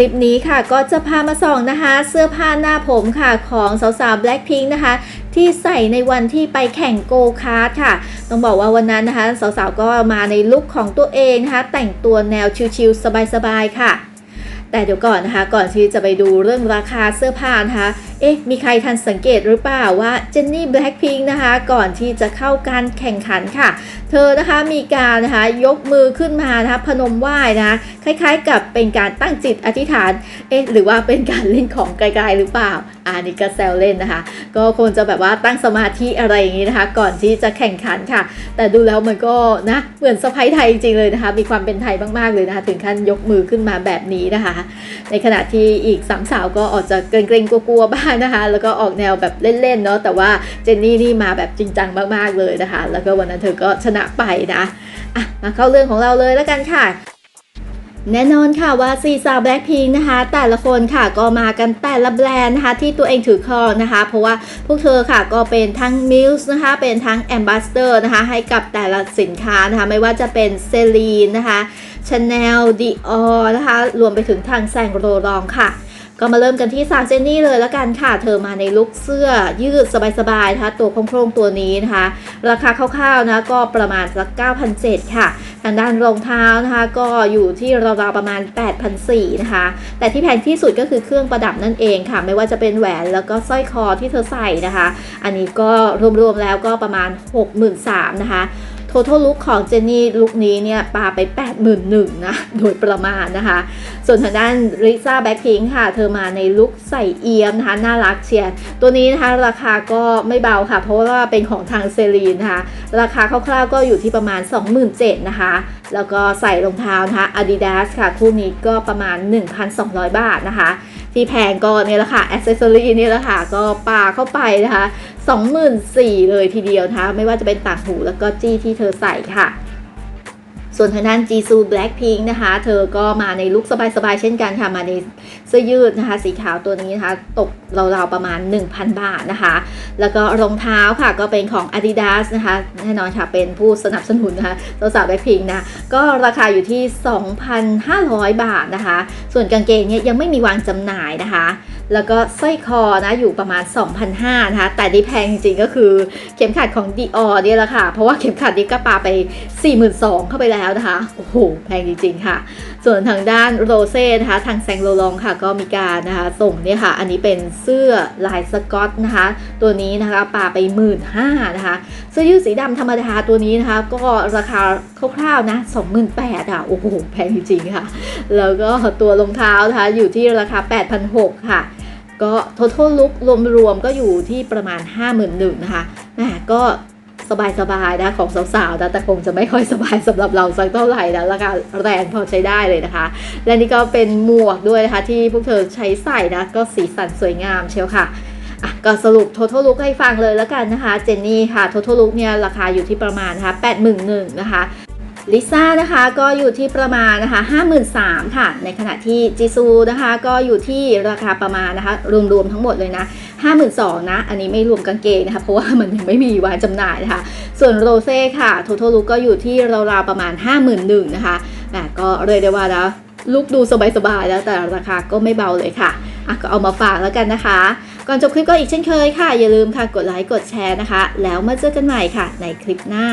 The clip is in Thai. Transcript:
ลิปนี้ค่ะก็จะพามาส่องนะคะ เสื้อผ้าหน้าผมค่ะของสาวๆ Blackpink นะคะ ที่ใส่ในวันที่ไปแข่งโกคาร์ค่ะ ต้องบอกว่าวันนั้นนะคะ สาวๆ ก็มาในลุคของตัวเองนะคะ แต่งตัวแนวชิลๆสบายๆ ค่ะ แต่เดี๋ยวก่อนนะคะ ก่อนที่จะไปดูเรื่องราคาเสื้อผ้านะคะเอ๊ะ มีใครทันสังเกตหรือเปล่าว่าเจนนี่แบล็ k พิงนะคะ ก่อนที่จะเข้าการแข่งขันค่ะ เธอนะคะมีการนะคะยกมือขึ้นมานะคะพนมไหว้นะคล้ายๆ กับเป็นการตั้งจิตอธิษฐาน เอ๊ะ หรือว่าเป็นการเล่นของไกลๆหรือเปล่าอันนี้ก็แซวเล่นนะคะ ก็คงจะแบบว่าตั้งสมาธิอะไรอย่างนี้นะคะ ก่อนที่จะแข่งขันค่ะ แต่ดูแล้วมันก็นะเหมือนสะพ้ายไทยจริงเลยนะคะ มีความเป็นไทยมากๆเลยนะคะ ถึงขั้นยกมือขึ้นมาแบบนี้นะคะ ในขณะที่อีกสามสาวก็ออกจะเกรงๆกลัวๆบ้างนะคะ แล้วก็ออกแนวแบบเล่นๆเนาะแต่ว่าเจนนี่นี่มาแบบจริงจังมากๆเลยนะคะ แล้วก็วันนั้นเธอก็ชนะไปนะอะมาเข้าเรื่องของเราเลยแล้วกันค่ะแน่นอนค่ะว่าซีซาแบล็คพิงนะคะ แต่ละคนค่ะก็มากันแต่ละแบรนด์นะคะ ที่ตัวเองถือครองนะคะ เพราะว่าพวกเธอค่ะก็เป็นทั้งมิลส์นะคะ เป็นทั้งแอมบาสเตอร์นะคะ ให้กับแต่ละสินค้านะคะ ไม่ว่าจะเป็นเซรีนนะคะชาแนลดีออนะคะ รวมไปถึงทางแซงโรลองค่ะ ก็มาเริ่มกันที่สาวเจนนี่เลยแล้วกันค่ะ เธอมาในลุคเสื้อยืดสบายๆนะคะตัวโครงๆตัวนี้นะคะ ราคาคร่าวๆนะก็ประมาณสัก9,700ค่ะ ทางด้านรองเท้านะคะก็อยู่ที่ราวๆประมาณ8,400นะคะ แต่ที่แพงที่สุดก็คือเครื่องประดับนั่นเองค่ะ ไม่ว่าจะเป็นแหวนแล้วก็สร้อยคอที่เธอใส่นะคะ อันนี้ก็รวมๆแล้วก็ประมาณ 63,000นะคะ total look ของเจนนี่ลุคนี้เนี่ยปาไป 81,000นะ โดยประมาณนะคะ ส่วนทางด้านริซ่าแบ็คพิงค่ะ เธอมาในลุคใส่เอียมนะคะ น่ารักเชียร์ตัวนี้นะคะ ราคาก็ไม่เบาค่ะ เพราะว่าเป็นของทางเซรีนนะคะ ราคาคร่าวๆก็อยู่ที่ประมาณ 27,000นะคะ แล้วก็ใส่รองเท้านะคะ Adidas ค่ะ คู่นี้ก็ประมาณ 1,200 บาทนะคะ ที่แพงก็เนี่ยแหละค่ะอ c เซสซอรี่นี่แหละค่ะ ก็ปาเข้าไปนะคะ 24,000เลยทีเดียวนะคะ ไม่ว่าจะเป็นต่างหูแล้วก็จี้ที่เธอใส่ค่ะ ส่วนทางด้านจีซูแบล็คพิงนะคะ เธอก็มาในลุคสบายๆ เช่นกันค่ะ มาในเสื้อยืดนะคะ สีขาวตัวนี้นะคะ ตกราวๆประมาณ 1,000 บาทนะคะ แล้วก็รองเท้าค่ะ ก็เป็นของ Adidas นะคะ แน่นอนค่ะ เป็นผู้สนับสนุนนะคะสาวๆแบล็คพิงนะ ก็ราคาอยู่ที่ 2,500 บาทนะคะ ส่วนกางเกงเนี่ยยังไม่มีวางจำหน่ายนะคะ แล้วก็สร้อยคอนะอยู่ประมาณ 2,500นะคะ แต่ที่แพงจริงๆก็คือเข็มขัดของ Dior เนี่ยแหละค่ะ เพราะว่าเข็มขัดนี้ก็ปาไป 42,000เข้าไปแล้วแล้วนะคะ โอ้โห แพงจริงๆค่ะ ส่วนทางด้านโรเซ่นะคะ ทางแซงโลลองค่ะ ก็มีการนะคะ ส่งเนี่ยค่ะ อันนี้เป็นเสื้อลายสกอตนะคะ ตัวนี้นะคะปาไป1 5ื่นห้านะคะ เสื้อยืดสีดำธรรมดาตัวนี้นะคะ ก็ราคาคร่าวๆนะ28,000อะ โอ้โห แพงจริงๆค่ะ แล้วก็ตัวรองเท้านะคะ อยู่ที่ราคา 8,600 ค่ะก็ total look รวมๆก็อยู่ที่ประมาณ 51,000นะคะแหมก็ สบายๆนะของสาวๆนะแต่คงจะไม่ค่อยสบายสำหรับเราสักเท่าไหร่นะราคาแรงพอใช้ได้เลยนะคะ และนี่ก็เป็นหมวกด้วยนะคะที่พวกเธอใช้ใส่นะก็สีสันสวยงามเชียวค่ะอะก็สรุป total look ให้ฟังเลยแล้วกันนะคะ เจนนี่ค่ะ total look เนี่ยราคาอยู่ที่ประมาณนะคะ81,000นะคะ ลิซ่านะคะก็อยู่ที่ประมาณนะคะ53,000ค่ะ ในขณะที่จีซูนะคะก็อยู่ที่ราคาประมาณนะคะรวมๆทั้งหมดเลยนะ52,000นะ อันนี้ไม่รวมกางเกงนะคะเพราะว่ามันยังไม่มีวางจำหน่ายนะคะ ส่วนโรเซ่ค่ะ total look ก็อยู่ที่ราวๆประมาณ 51,000นะคะแต่ก็เลยได้ว่าแล้วลุกดูสบายๆแล้วแต่ราคาก็ไม่เบาเลยค่ะอะก็เอามาฝากแล้วกันนะคะ ก่อนจบคลิปก็อีกเช่นเคยค่ะ อย่าลืมค่ะกดไลค์กดแชร์นะคะ แล้วมาเจอกันใหม่ค่ะ ในคลิปหน้า